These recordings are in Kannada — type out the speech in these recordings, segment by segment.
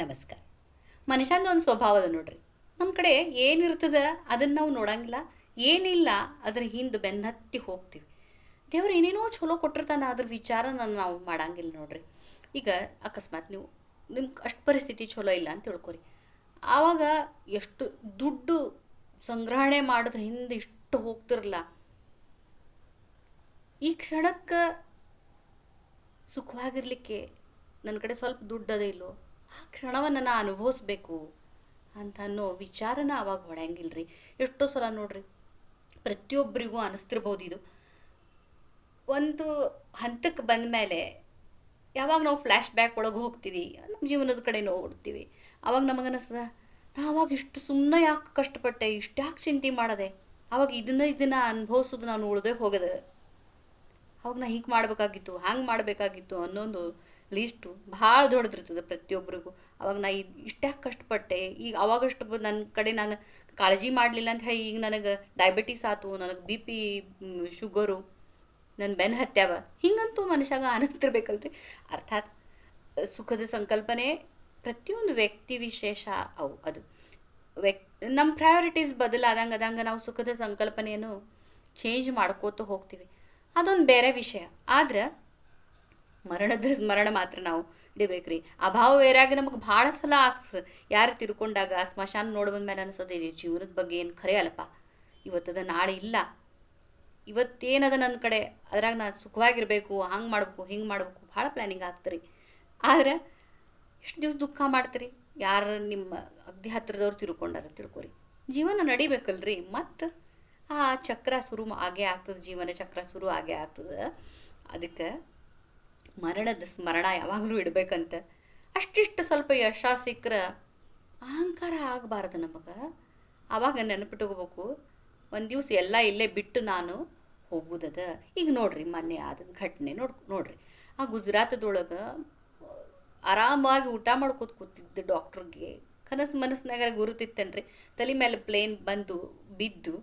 ನಮಸ್ಕಾರ. ಮನುಷ್ಯಂದು ಒಂದು ಸ್ವಭಾವ ಅದ ನೋಡ್ರಿ. ನಮ್ಮ ಕಡೆ ಏನಿರ್ತದ ಅದನ್ನು ನಾವು ನೋಡಂಗಿಲ್ಲ, ಏನಿಲ್ಲ ಅದ್ರ ಹಿಂದೆ ಬೆನ್ನತ್ತಿ ಹೋಗ್ತೀವಿ. ದೇವ್ರು ಏನೇನೋ ಚಲೋ ಕೊಟ್ಟಿರ್ತಾನ ಅದ್ರ ವಿಚಾರನ ನಾವು ಮಾಡಂಗಿಲ್ಲ ನೋಡ್ರಿ. ಈಗ ಅಕಸ್ಮಾತ್ ನೀವು ನಿಮ್ಗೆ ಅಷ್ಟು ಪರಿಸ್ಥಿತಿ ಚಲೋ ಇಲ್ಲ ಅಂತ ತಿಳ್ಕೊರಿ. ಆವಾಗ ಎಷ್ಟು ದುಡ್ಡು ಸಂಗ್ರಹಣೆ ಮಾಡಿದ್ರ ಹಿಂದೆ ಇಷ್ಟು ಹೋಗ್ತಿರಲ್ಲ. ಈ ಕ್ಷಣಕ್ಕೆ ಸುಖವಾಗಿರ್ಲಿಕ್ಕೆ ನನ್ನ ಕಡೆ ಸ್ವಲ್ಪ ದುಡ್ಡು ಇಲ್ಲೋ? ಆ ಕ್ಷಣವನ್ನು ನಾ ಅನುಭವಿಸ್ಬೇಕು ಅಂತ ಅನ್ನೋ ವಿಚಾರನ ಅವಾಗ ಹೊಡೆಯಂಗಿಲ್ಲ ರೀ ಎಷ್ಟೋ ಸಲ ನೋಡ್ರಿ, ಪ್ರತಿಯೊಬ್ಬರಿಗೂ ಅನಿಸ್ತಿರ್ಬೋದು ಇದು. ಒಂದು ಹಂತಕ್ಕೆ ಬಂದ ಮೇಲೆ ಯಾವಾಗ ನಾವು ಫ್ಲ್ಯಾಶ್ ಬ್ಯಾಕ್ ಒಳಗೆ ಹೋಗ್ತೀವಿ ನಮ್ಮ ಜೀವನದ ಕಡೆ ನೋಡ್ತೀವಿ. ಅವಾಗ ನಮಗೆ ಅನಿಸ್ತದ, ನಾ ಅವಾಗ ಇಷ್ಟು ಸುಮ್ಮನೆ ಯಾಕೆ ಕಷ್ಟಪಟ್ಟೆ, ಇಷ್ಟು ಯಾಕೆ ಚಿಂತೆ ಮಾಡದೆ? ಅವಾಗ ಇದನ್ನ ಇದನ್ನ ಅನುಭವಿಸೋದು ನಾನು ಉಳ್ದೇ ಹೋಗದೆ. ಅವಾಗ ನಾ ಹೀಗೆ ಮಾಡಬೇಕಾಗಿತ್ತು, ಹ್ಯಾಂಗೆ ಮಾಡಬೇಕಾಗಿತ್ತು ಅನ್ನೊಂದು ಲೀಸ್ಟು ಭಾಳ ದೊಡ್ಡದಿರ್ತದೆ ಪ್ರತಿಯೊಬ್ಬರಿಗೂ ಅವಾಗ ನಾ ಇದು ಇಷ್ಟ್ಯಾಕೆ ಕಷ್ಟಪಟ್ಟೆ. ಈಗ ಅವಾಗಷ್ಟು ನನ್ನ ಕಡೆ ನಾನು ಕಾಳಜಿ ಮಾಡಲಿಲ್ಲ ಅಂತ ಹೇಳಿ ಈಗ ನನಗೆ ಡಯಾಬಿಟೀಸ್ ಆತು, ನನಗೆ ಬಿ ಪಿ ಶುಗರು ನನ್ನ ಬೆನ್ನು ಹತ್ಯಾವ. ಹಿಂಗಂತೂ ಮನುಷ್ಯಾಗ ಅನಿಸ್ತಿರ್ಬೇಕಲ್ರಿ ಅರ್ಥಾತ್ ಸುಖದ ಸಂಕಲ್ಪನೆ ಪ್ರತಿಯೊಂದು ವ್ಯಕ್ತಿ ವಿಶೇಷ ಅವು ಅದು. ವ್ಯಕ್ ನಮ್ಮ ಪ್ರಯಾರಿಟೀಸ್ ಬದಲಾದಂಗೆ ಅದಂಗೆ ನಾವು ಸುಖದ ಸಂಕಲ್ಪನೆಯನ್ನು ಚೇಂಜ್ ಮಾಡ್ಕೋತ ಹೋಗ್ತೀವಿ. ಅದೊಂದು ಬೇರೆ ವಿಷಯ. ಆದ್ರೆ ಮರಣದ ಸ್ಮರಣ ಮಾತ್ರ ನಾವು ಇಡಬೇಕ್ರಿ. ಅಭಾವ ವೇರಾಗಿ ನಮಗೆ ಭಾಳ ಸಲ ಆಗ್ತದೆ. ಯಾರು ತಿರ್ಕೊಂಡಾಗ ಸ್ಮಶಾನ ನೋಡಿ ಬಂದ್ಮೇಲೆ ಅನ್ಸೋದು ಜೀವನದ ಬಗ್ಗೆ ಏನು ಖರೆ ಅಲ್ಲಪ್ಪ. ಇವತ್ತದ ನಾಳೆ ಇಲ್ಲ. ಇವತ್ತೇನದ ನನ್ನ ಕಡೆ? ಅದ್ರಾಗ ನಾನು ಸುಖವಾಗಿರಬೇಕು, ಹಂಗೆ ಮಾಡಬೇಕು, ಹಿಂಗೆ ಮಾಡಬೇಕು. ಭಾಳ ಪ್ಲ್ಯಾನಿಂಗ್ ಆಗ್ತರಿ ಆದ್ರೆ ಎಷ್ಟು ದಿವಸ ದುಃಖ ಮಾಡ್ತೀರಿ? ಯಾರು ನಿಮ್ಮ ಅಗ್ದಿ ಹತ್ತಿರದವ್ರು ತಿಳ್ಕೊಂಡಾರ ತಿಳ್ಕೊರಿ ಜೀವನ ನಡಿಬೇಕಲ್ರಿ. ಮತ್ತು ಆ ಚಕ್ರ ಶುರು ಆಗೇ ಆಗ್ತದೆ, ಜೀವನ ಚಕ್ರ ಶುರು ಆಗೇ ಆಗ್ತದೆ. ಅದಕ್ಕೆ ಮರಣದ ಸ್ಮರಣ ಯಾವಾಗಲೂ ಇಡಬೇಕಂತ. ಅಷ್ಟಿಷ್ಟು ಸ್ವಲ್ಪ ಯಶ ಸಿಕ್ಕರೆ ಅಹಂಕಾರ ಆಗಬಾರ್ದು ನಮಗೆ. ಆವಾಗ ನೆನಪಿಟ್ಕೋಬೇಕು ಒಂದು ದಿವಸ ಎಲ್ಲ ಇಲ್ಲೇ ಬಿಟ್ಟು ನಾನು ಹೋಗುದದ. ಈಗ ನೋಡ್ರಿ ಮೊನ್ನೆ ಆದ ಘಟನೆ ನೋಡ್, ನೋಡ್ರಿ. ಆ ಗುಜರಾತದೊಳಗೆ ಆರಾಮಾಗಿ ಊಟ ಮಾಡ್ಕೋತ ಕೂತಿದ್ದು ಡಾಕ್ಟ್ರಿಗೆ. ಕನಸು ಮನಸ್ಸಿನಾಗ ಗುರುತಿತ್ತನ್ರಿ. ತಲೆ ಮೇಲೆ ಪ್ಲೇನ್ ಬಂದು ಬಿದ್ದು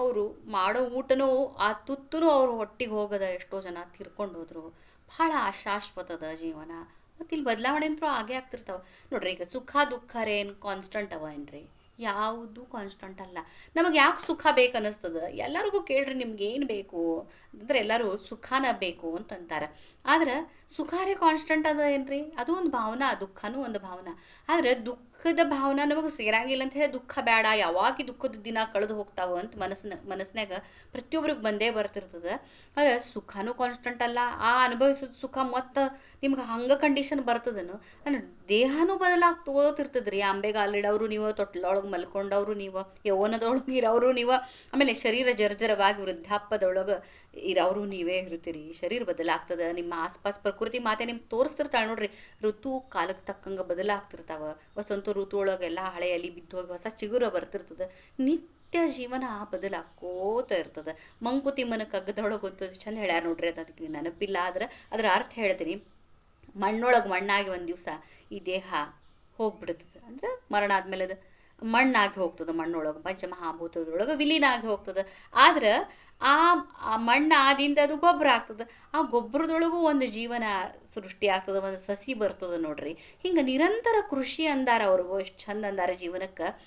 ಅವರು ಮಾಡೋ ಊಟನೂ ಆ ತುತ್ತೂ ಅವ್ರ ಹೊಟ್ಟಿಗೆ ಹೋಗದ. ಎಷ್ಟೋ ಜನ ತಿರ್ಕೊಂಡು ಹೋದ್ರು. ಭಾಳ ಅಶಾಶ್ವತದ ಜೀವನ. ಮತ್ತು ಇಲ್ಲಿ ಬದಲಾವಣೆ ಅಂತೂ ಆಗೇ ಆಗ್ತಿರ್ತಾವೆ. ನೋಡ್ರಿ ಈಗ ಸುಖ ದುಃಖ ಏನು ಕಾನ್ಸ್ಟಂಟ್ ಅವ ಏನ್ರಿ? ಯಾವುದು ಕಾನ್ಸ್ಟಂಟ್ ಅಲ್ಲ. ನಮಗೆ ಯಾಕೆ ಸುಖ ಬೇಕು ಅನ್ನಿಸ್ತದ ಎಲ್ಲರಿಗೂ ಕೇಳ್ರಿ ನಿಮ್ಗೆ ಏನು ಬೇಕು? ಅಂತಂದ್ರೆ ಎಲ್ಲರೂ ಸುಖನ ಬೇಕು ಅಂತಂತಾರೆ. ಆದ್ರೆ ಸುಖಾರೇ ಕಾನ್ಸ್ಟೆಂಟ್ ಅದ ಏನ್ರಿ? ಅದು ಒಂದು ಭಾವನಾ, ದುಃಖನೂ ಒಂದು ಭಾವನಾ. ಆದ್ರೆ ದುಃಖದ ಭಾವನಾ ನಮಗೆ ಸೇರಂಗಿಲ್ಲ ಅಂತ ಹೇಳಿ ದುಃಖ ಬೇಡ ಯಾವಾಗಿ ದುಃಖದ ದಿನ ಕಳೆದು ಹೋಗ್ತಾವ ಅಂತ ಮನಸ್ಸಿನ ಮನಸ್ಸಿನಾಗ ಪ್ರತಿಯೊಬ್ರಿಗೆ ಬಂದೇ ಬರ್ತಿರ್ತದೆ. ಆದ್ರೆ ಸುಖನೂ ಕಾನ್ಸ್ಟೆಂಟ್ ಅಲ್ಲ, ಆ ಅನುಭವಿಸಿದ ಸುಖ ಮತ್ತು ನಿಮ್ಗೆ ಹಂಗೆ ಕಂಡೀಷನ್ ಬರ್ತದನು ಅಂದ್ರೆ ದೇಹನೂ ಬದಲಾಗ್ತೋತಿರ್ತದೆ ರೀ ಅಂಬೆಗಾಲಿಡೋರು ನೀವು, ತೊಟ್ಲೊಳಗೆ ಮಲ್ಕೊಂಡವರು ನೀವು, ಯೌವನದೊಳಗೆ ಇರೋರು ನೀವು, ಆಮೇಲೆ ಶರೀರ ಜರ್ಜರವಾಗಿ ವೃದ್ಧಾಪ್ಯದೊಳಗೆ ಇರೋರು ನೀವೇ ಇರ್ತೀರಿ ಶರೀರ ಬದಲಾಗ್ತದೆ, ನಿಮ್ಮ ಆಸ್ಪಾಸ್ ಪ್ರಕೃತಿ ಮಾತೆ ನಿಮ್ಗೆ ತೋರಿಸ್ತಿರ್ತಾಳೆ ನೋಡ್ರಿ, ಋತು ಕಾಲಕ್ಕೆ ತಕ್ಕಂಗೆ ಬದಲಾಗ್ತಿರ್ತಾವ, ವಸಂತ ಋತು ಒಳಗೆಲ್ಲ ಹಳೆಯಲ್ಲಿ ಬಿದ್ದೋಗಿ ಹೊಸ ಚಿಗುರ ಬರ್ತಿರ್ತದೆ, ನಿತ್ಯ ಜೀವನ ಬದಲಾಕೋತ ಇರ್ತದೆ. ಮಂಕುತಿಮ್ಮನ ಕಗ್ಗದೊಳಗೆ ಗೊತ್ತದೆ ಚಂದ ಹೇಳ್ಯಾರ ನೋಡ್ರಿ ಅದು ಅದಕ್ಕೆ ನೆನಪಿಲ್ಲ ಆದ್ರೆ, ಅದರ ಅರ್ಥ ಹೇಳ್ತೀನಿ. ಮಣ್ಣೊಳಗೆ ಮಣ್ಣಾಗಿ ಒಂದು ದಿವಸ ಈ ದೇಹ ಹೋಗ್ಬಿಡ್ತದೆ, ಅಂದ್ರೆ ಮರಣ ಆದ್ಮೇಲೆ ಅದು ಮಣ್ಣಾಗಿ ಹೋಗ್ತದೆ, ಮಣ್ಣೊಳಗೆ, ಪಂಚಮಹಾಭೂತದೊಳಗೆ ವಿಲೀನ ಆಗಿ ಹೋಗ್ತದೆ. ಆದ್ರೆ ಆ ಮಣ್ಣು ಆದಿಂದ ಅದು ಗೊಬ್ಬರ ಆಗ್ತದೆ. ಆ ಗೊಬ್ಬರದೊಳಗೂ ಒಂದು ಜೀವನ ಸೃಷ್ಟಿ ಆಗ್ತದೆ, ಒಂದು ಸಸಿ ಬರ್ತದೆ ನೋಡ್ರಿ. ಹಿಂಗೆ ನಿರಂತರ ಕೃಷಿ ಅಂದಾರ ಅವರು, ಎಷ್ಟು ಚಂದ ಅಂದಾರ ಜೀವನಕ್ಕೆ.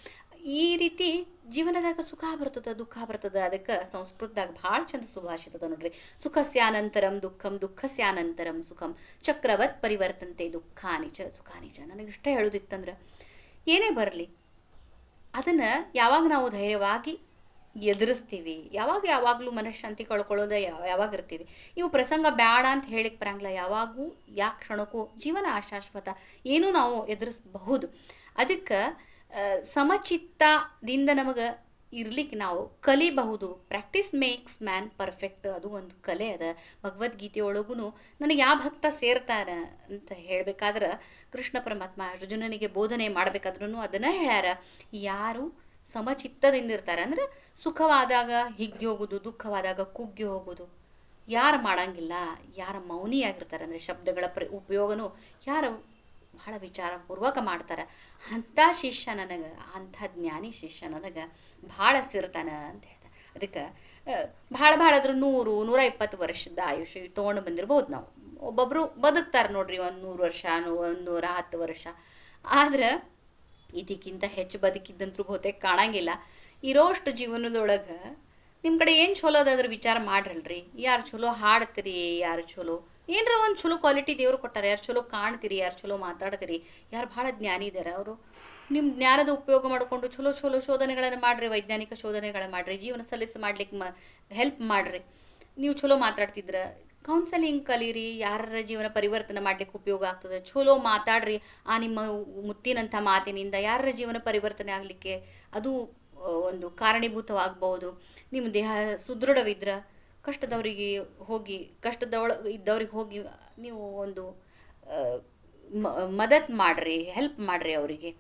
ಈ ರೀತಿ ಜೀವನದಾಗ ಸುಖ ಬರ್ತದೆ, ದುಃಖ ಬರ್ತದೆ. ಅದಕ್ಕೆ ಸಂಸ್ಕೃತದಾಗ ಭಾಳ ಚಂದ ಸುಭಾಷಿತದ ನೋಡ್ರಿ. ಸುಖಸ್ಯಾನಂತರಂ ದುಃಖಂ, ದುಃಖಸ್ಯಾನಂತರಂ ಸುಖಂ. ಚಕ್ರವತ್ ಪರಿವರ್ತಂತೆ ದುಃಖಾನಿ ಚ ಸುಖಾನಿ ಚ ನನಗೆ ಇಷ್ಟ ಹೇಳೋದಿತ್ತಂದ್ರೆ, ಏನೇ ಬರಲಿ ಅದನ್ನು ಯಾವಾಗ ನಾವು ಧೈರ್ಯವಾಗಿ ಎದುರಿಸ್ತೀವಿ, ಯಾವಾಗ ಯಾವಾಗಲೂ ಮನಃಶಾಂತಿ ಕಳ್ಕೊಳ್ಳೋದು ಯಾವ ಯಾವಾಗ ಇರ್ತೀವಿ ಇವು ಪ್ರಸಂಗ ಬೇಡ ಅಂತ ಹೇಳಿಕ್ ಬರಂಗಿಲ್ಲ, ಯಾವಾಗೂ ಯಾ ಕ್ಷಣಕ್ಕೂ ಜೀವನ ಅಶಾಶ್ವತ ಏನೂ ನಾವು ಎದುರಿಸಬಹುದು. ಅದಕ್ಕೆ ಸಮಚಿತ್ತದಿಂದ ನಮಗೆ ಇರ್ಲಿಕ್ಕೆ ನಾವು ಕಲಿಬಹುದು. ಪ್ರಾಕ್ಟೀಸ್ ಮೇಕ್ಸ್ ಮ್ಯಾನ್ ಪರ್ಫೆಕ್ಟ್ ಅದು ಒಂದು ಕಲೆ ಅದ. ಭಗವದ್ಗೀತೆ ಒಳಗೂ ನನಗೆ ಯಾವ ಭಕ್ತ ಸೇರ್ತಾರ ಅಂತ ಹೇಳಬೇಕಾದ್ರೆ ಕೃಷ್ಣ ಪರಮಾತ್ಮ ಅರ್ಜುನನಿಗೆ ಬೋಧನೆ ಮಾಡಬೇಕಾದ್ರೂ ಅದನ್ನ ಹೇಳ್ಯಾರ. ಯಾರು ಸಮಚಿತ್ತದಿಂದ ಇರ್ತಾರೆ ಅಂದ್ರೆ ಸುಖವಾದಾಗ ಹಿಗ್ಗಿ ಹೋಗೋದು, ದುಃಖವಾದಾಗ ಕುಗ್ಗಿ ಹೋಗೋದು. ಯಾರು ಮಾಡಂಗಿಲ್ಲ, ಯಾರು ಮೌನಿಯಾಗಿರ್ತಾರೆ ಅಂದರೆ ಶಬ್ದಗಳ ಪ್ರ, ಉಪಯೋಗನೂ ಯಾರು ಭಾಳ ವಿಚಾರಪೂರ್ವಕ ಮಾಡ್ತಾರೆ. ಅಂಥ ಶಿಷ್ಯ ನನಗೆ, ಅಂಥ ಜ್ಞಾನಿ ಶಿಷ್ಯ ನನಗೆ ಭಾಳ ಸಿರ್ತಾನ ಅಂತ ಹೇಳ್ತಾರೆ. ಅದಕ್ಕೆ ಭಾಳ ಭಾಳ ಆದ್ರೂ ನೂರು, ನೂರ ಇಪ್ಪತ್ತು ವರ್ಷದ ಆಯುಷ್ಯ ತೊಗೊಂಡು ಬಂದಿರ್ಬೋದು ನಾವು. ಒಬ್ಬೊಬ್ಬರು ಬದುಕ್ತಾರೆ ನೋಡ್ರಿ ಒಂದು ನೂರು ವರ್ಷ ಒಂದು ನೂರ ಹತ್ತು ವರ್ಷ. ಆದ್ರೆ ಇದಕ್ಕಿಂತ ಹೆಚ್ಚು ಬದುಕಿದ್ದಂತೂ ಬಹುತೇಕ ಕಾಣಂಗಿಲ್ಲ. ಇರೋಷ್ಟು ಜೀವನದೊಳಗೆ ನಿಮ್ಮ ಕಡೆ ಏನು ಚಲೋ ಅದ ಅದ್ರ ವಿಚಾರ ಮಾಡ್ರಲ್ರಿ. ಯಾರು ಚಲೋ ಹಾಡ್ತೀರಿ, ಯಾರು ಚಲೋ ಏನರ ಒಂದು ಚಲೋ ಕ್ವಾಲಿಟಿ ದೇವ್ರು ಕೊಟ್ಟಾರ, ಯಾರು ಚಲೋ ಕಾಣ್ತೀರಿ, ಯಾರು ಚಲೋ ಮಾತಾಡ್ತೀರಿ, ಯಾರು ಭಾಳ ಜ್ಞಾನಿ ಇದ್ದಾರೆ ಅವರು. ನಿಮ್ಮ ಜ್ಞಾನದ ಉಪಯೋಗ ಮಾಡಿಕೊಂಡು ಚಲೋ ಚಲೋ ಶೋಧನೆಗಳನ್ನು ಮಾಡಿರಿ, ವೈಜ್ಞಾನಿಕ ಶೋಧನೆಗಳನ್ನು ಮಾಡಿರಿ, ಜೀವನ ಸಲ್ಲಿಸಿ ಮಾಡ್ಲಿಕ್ಕೆ ಮ ಹೆಲ್ಪ್ ಮಾಡಿರಿ. ನೀವು ಚಲೋ ಮಾತಾಡ್ತಿದ್ರ ಕೌನ್ಸಲಿಂಗ್ ಕಲೀರಿ ಯಾರ ಜೀವನ ಪರಿವರ್ತನೆ ಮಾಡ್ಲಿಕ್ಕೆ ಉಪಯೋಗ ಆಗ್ತದೆ, ಚಲೋ ಮಾತಾಡ್ರಿ, ಆ ನಿಮ್ಮ ಮುತ್ತಿನಂಥ ಮಾತಿನಿಂದ ಯಾರ ಜೀವನ ಪರಿವರ್ತನೆ ಆಗಲಿಕ್ಕೆ ಅದು ಒಂದು ಕಾರಣೀಭೂತವಾಗಬಹುದು. ನಿಮ್ಮ ದೇಹ ಸುದೃಢವಿದ್ರ ಕಷ್ಟದವರಿಗೆ ಹೋಗಿ ಕಷ್ಟದೊಳ ಇದ್ದವ್ರಿಗೆ ಹೋಗಿ ನೀವು ಒಂದು ಮದತ್ ಮಾಡ್ರಿ ಹೆಲ್ಪ್ ಮಾಡ್ರಿ ಅವರಿಗೆ.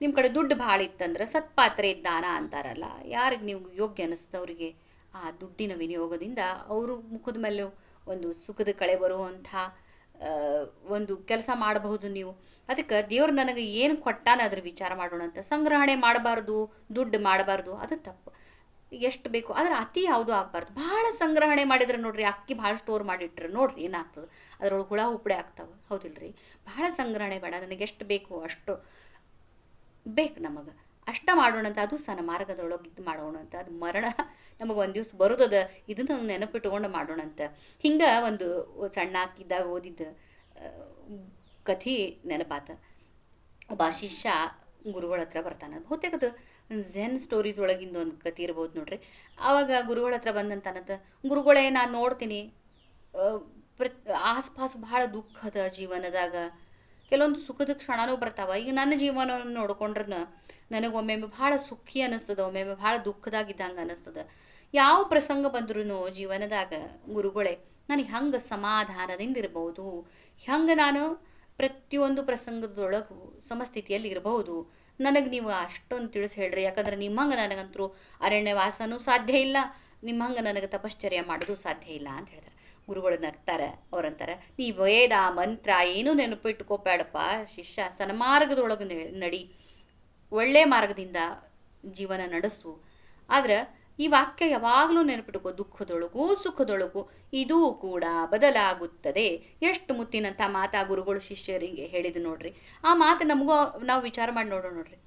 ನಿಮ್ಮ ಕಡೆ ದುಡ್ಡು ಭಾಳ ಇತ್ತಂದ್ರೆ ಸತ್ಪಾತ್ರೆ ದಾನ ಅಂತಾರಲ್ಲ, ಯಾರಿಗೆ ನೀವು ಯೋಗ್ಯ ಅನ್ನಿಸ್ತವ್ರಿಗೆ ಆ ದುಡ್ಡಿನ ವಿನಿಯೋಗದಿಂದ ಅವರು ಮುಖದ ಮೇಲೆ ಒಂದು ಸುಖದ ಕಳೆ ಬರುವಂಥ ಒಂದು ಕೆಲಸ ಮಾಡಬಹುದು ನೀವು. ಅದಕ್ಕೆ ದೇವ್ರು ನನಗೆ ಏನು ಕೊಟ್ಟಾನ ಅದ್ರ ವಿಚಾರ ಮಾಡೋಣ ಅಂತ ಸಂಗ್ರಹಣೆ ಮಾಡಬಾರ್ದು, ದುಡ್ಡು ಮಾಡಬಾರ್ದು, ಅದು ತಪ್ಪು. ಎಷ್ಟು ಬೇಕು ಆದರೆ ಅತಿ ಯಾವುದೂ ಆಗಬಾರ್ದು. ಭಾಳ ಸಂಗ್ರಹಣೆ ಮಾಡಿದ್ರೆ ನೋಡ್ರಿ ಅಕ್ಕಿ ಭಾಳ ಸ್ಟೋರ್ ಮಾಡಿಟ್ರೆ ನೋಡ್ರಿ ಏನಾಗ್ತದೆ. ಅದರೊಳಗೆ ಹುಳ ಉಪ್ಪಡೆ ಆಗ್ತಾವೆ. ಹೌದಿಲ್ರಿ? ಭಾಳ ಸಂಗ್ರಹಣೆ ಬೇಡ. ನನಗೆ ಎಷ್ಟು ಬೇಕು ಅಷ್ಟು ಬೇಕು ನಮಗೆ. ಅಷ್ಟ ಮಾಡೋಣ ಅಂತ ಅದು ಸಣ್ಣ ಮಾರ್ಗದೊಳಗೆ ಇದು ಮಾಡೋಣ ಅಂತ ಅದು ಮರಣ ನಮಗೆ ಒಂದು ದಿವ್ಸ ಬರೋದದ, ಇದನ್ನು ನೆನಪಿಟ್ಕೊಂಡು ಮಾಡೋಣ ಅಂತ ಹಿಂಗೆ ಒಂದು ಸಣ್ಣ ಹಾಕಿದ್ದಾಗ ಓದಿದ್ದ ಕಥೆ ನೆನಪಾತ. ಒಬ್ಬ ಶಿಷ್ಯ ಗುರುಗಳ ಹತ್ರ ಬರ್ತಾನೆ. ಬಹುತೇಕ ಅದು ಝೆನ್ ಸ್ಟೋರೀಸ್ ಒಳಗಿಂದ ಒಂದು ಕತೆ ಇರ್ಬೋದು ನೋಡ್ರಿ. ಆವಾಗ ಗುರುಗಳ ಹತ್ರ ಬಂದಂತಾನಂತ ಗುರುಗಳೇ ನಾನು ನೋಡ್ತೀನಿ. ಆ, ಪ್ರತ್ ಆಸ್ಪಾಸ್ ಭಾಳ ದುಃಖದ ಜೀವನದಾಗ. ಕೆಲವೊಂದು ಸುಖದ ಕ್ಷಣನೂ ಬರ್ತಾವ. ಈಗ ನನ್ನ ಜೀವನವನ್ನು ನೋಡ್ಕೊಂಡ್ರನ ನನಗೆ ಒಮ್ಮೆಮ್ಮೆ ಭಾಳ ಸುಖಿ ಅನ್ನಿಸ್ತದ ಒಮ್ಮೊಮ್ಮೆ ಭಾಳ ದುಃಖದಾಗಿದ್ದಂಗೆ ಅನ್ನಿಸ್ತದ ಯಾವ ಪ್ರಸಂಗ ಬಂದ್ರೂ ಜೀವನದಾಗ ಗುರುಗಳೇ ನನಗೆ ಹೆಂಗೆ ಸಮಾಧಾನದಿಂದ ಇರ್ಬೋದು. ಹೆಂಗೆ ನಾನು ಪ್ರತಿಯೊಂದು ಪ್ರಸಂಗದೊಳಗೂ ಸಮಸ್ಥಿತಿಯಲ್ಲಿ ಇರಬಹುದು ನನಗೆ ನೀವು ಅಷ್ಟೊಂದು ತಿಳಿಸಿ ಹೇಳ್ರಿ. ಯಾಕಂದ್ರೆ ನಿಮ್ಮಂಗೆ ನನಗಂತರೂ ಅರಣ್ಯವಾಸನೂ ಸಾಧ್ಯ ಇಲ್ಲ. ನಿಮ್ಮಂಗೆ ನನಗೆ ತಪಶ್ಚರ್ಯ ಮಾಡೋದು ಸಾಧ್ಯ ಇಲ್ಲ ಅಂತ ಹೇಳ್ತಾರೆ. ಗುರುಗಳು ನಗ್ತಾರೆ, ಅವ್ರಂತಾರೆ, ನೀ ವೇದ, ಮಂತ್ರ ಏನೂ ನೆನಪಿಟ್ಕೋಬೇಡಪ್ಪ ಶಿಷ್ಯ ಸನ್ಮಾರ್ಗದೊಳಗೆ ನಡಿ. ಒಳ್ಳೆ ಮಾರ್ಗದಿಂದ ಜೀವನ ನಡೆಸು. ಆದ್ರೆ ಈ ವಾಕ್ಯ ಯಾವಾಗಲೂ ನೆನಪಿಟ್ಕೋ, ದುಃಖದೊಳಗೂ ಸುಖದೊಳಗೂ ಇದೂ ಕೂಡ ಬದಲಾಗುತ್ತದೆ. ಎಷ್ಟು ಮುತ್ತಿನಂಥ ಮಾತು ಗುರುಗಳು ಶಿಷ್ಯರಿಗೆ ಹೇಳಿದ್ರು ನೋಡ್ರಿ. ಆ ಮಾತು ನಮಗೂ ನಾವು ವಿಚಾರ ಮಾಡಿ ನೋಡೋಣ ನೋಡ್ರಿ.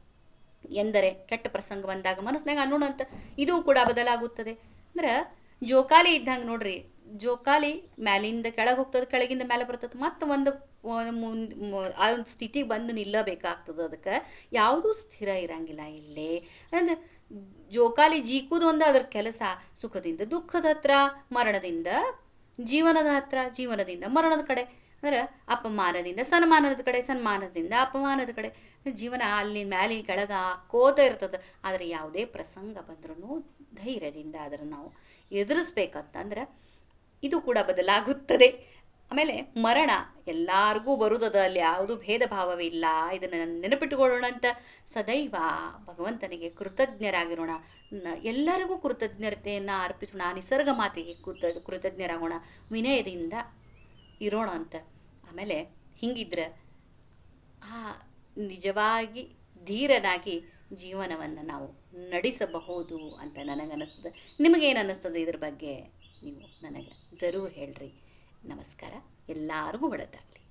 ಎಂದರೆ ಕೆಟ್ಟ ಪ್ರಸಂಗ ಬಂದಾಗ ಮನಸ್ಸಿನಾಗ ಅನ್ನೋಣಂತ ಇದೂ ಕೂಡ ಬದಲಾಗುತ್ತದೆ. ಅಂದ್ರೆ ಜೋಕಾಲಿ ಇದ್ದಂಗೆ ನೋಡ್ರಿ, ಜೋಕಾಲಿ ಮ್ಯಾಲಿಂದ ಕೆಳಗೆ ಹೋಗ್ತದೆ, ಕೆಳಗಿಂದ ಮೇಲೆ ಬರ್ತದೆ, ಮತ್ತೆ ಒಂದು ಆ ಒಂದು ಸ್ಥಿತಿಗೆ ಬಂದು ನಿಲ್ಲಬೇಕಾಗ್ತದೆ ಅದಕ್ಕೆ. ಯಾವುದೂ ಸ್ಥಿರ ಇರಂಗಿಲ್ಲ ಇಲ್ಲೇ. ಅಂದ್ರೆ ಜೋಕಾಲಿ ಜೀಕುದು ಒಂದು ಅದ್ರ ಕೆಲಸ ಸುಖದಿಂದ, ದುಃಖದ ಹತ್ರ ಮರಣದಿಂದ, ಜೀವನದ ಹತ್ರ ಜೀವನದಿಂದ, ಮರಣದ ಕಡೆ. ಅಂದ್ರೆ ಅಪಮಾನದಿಂದ, ಸನ್ಮಾನದ ಕಡೆ, ಸನ್ಮಾನದಿಂದ, ಅಪಮಾನದ ಕಡೆ. ಜೀವನ ಅಲ್ಲಿ ಮ್ಯಾಲಿ ಕೆಳಗ ಹಾಕೋತ ಇರ್ತದೆ. ಆದರೆ ಯಾವುದೇ ಪ್ರಸಂಗ ಬಂದ್ರೂ ಧೈರ್ಯದಿಂದ ಅದನ್ನು ನಾವು ಎದುರಿಸ್ಬೇಕಂತಂದ್ರೆ ಇದು ಕೂಡ ಬದಲಾಗುತ್ತದೆ. ಆಮೇಲೆ ಮರಣ ಎಲ್ಲರಿಗೂ ಬರುದದ ಅಲ್ಲಿ ಯಾವುದೂ ಭೇದ ಭಾವವಿಲ್ಲ ಇದನ್ನು ನೆನಪಿಟ್ಟುಕೊಳ್ಳೋಣ ಅಂತ ಸದೈವ ಭಗವಂತನಿಗೆ ಕೃತಜ್ಞರಾಗಿರೋಣ. ಎಲ್ಲರಿಗೂ ಕೃತಜ್ಞತೆಯನ್ನು ಅರ್ಪಿಸೋಣ. ನಿಸರ್ಗ ಮಾತೆಗೆ ಕೃತ, ಕೃತಜ್ಞರಾಗೋಣ. ವಿನಯದಿಂದ ಇರೋಣ ಅಂತ. ಆಮೇಲೆ ಹಿಂಗಿದ್ರೆ ಆ ನಿಜವಾಗಿ ಧೀರನಾಗಿ ಜೀವನವನ್ನು ನಾವು ನಡೆಸಬಹುದು ಅಂತ ನನಗನ್ನಿಸ್ತದೆ. ನಿಮಗೇನು ಅನ್ನಿಸ್ತದೆ ಇದ್ರ ಬಗ್ಗೆ? ನೀವು ನನಗೆ ಜರೂರ್ ಹೇಳ್ರಿ. ನಮಸ್ಕಾರ. ಎಲ್ಲರಿಗೂ ಒಳ್ಳೆಯದಾಗಲಿ